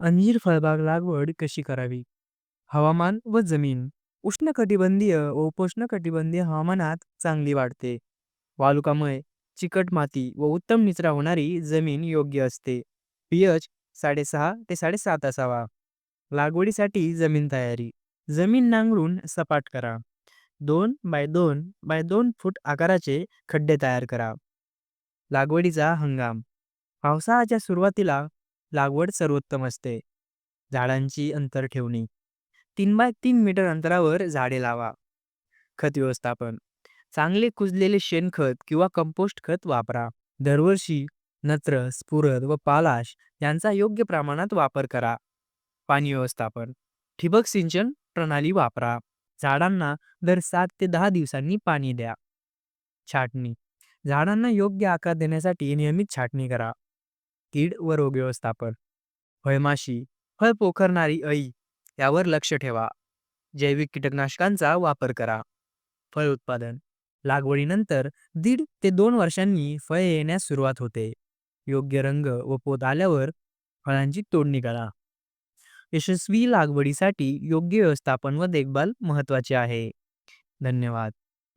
अंजीर फळबाग लागवड कशी करावी? हवामान व जमीन उष्णकटिबंधीय व उपोष्णकटिबंधीय हवामानात चांगली वाढते. वालुकामय, चिकट माती व उत्तम निचरा होणारी जमीन योग्य असते. पीएच साडेसहा ते साडेसात असावा. लागवडीसाठी जमीन तयारी जमीन नांगरून सपाट करा. दोन बाय दोन बाय दोन फूट आकाराचे खड्डे तयार करा. लागवडीचा हंगाम पावसाळ्याच्या सुरुवातीला लागवड सर्वोत्तम असते. झाडांची अंतर ठेवणी तीन बाय तीन मीटर अंतरावर झाडे लावा. खत व्यवस्थापन चांगले कुजलेले शेणखत किंवा कंपोस्ट खत वापरा. दरवर्षी नत्र, स्फुरद व पालाश यांचा योग्य प्रमाणात वापर करा. पाणी व्यवस्थापन ठिबक सिंचन प्रणाली वापरा. झाडांना दर सात ते दहा दिवसांनी पाणी द्या. छाटणी झाडांना योग्य आकार देण्यासाठी नियमित छाटणी करा. कीड व रोग व्यवस्थापन फळमाशी फळ पोखरणारी अळी यावर लक्ष ठेवा. जैविक कीटकनाशकांचा वापर करा. फळ उत्पादन लागवडीनंतर दीड ते दोन वर्षांनी फळे येण्यास सुरुवात होते. योग्य रंग व पोत आल्यावर फळांची तोडणी करा. यशस्वी लागवडीसाठी योग्य व्यवस्थापन व देखभाल महत्त्वाचे आहे. धन्यवाद.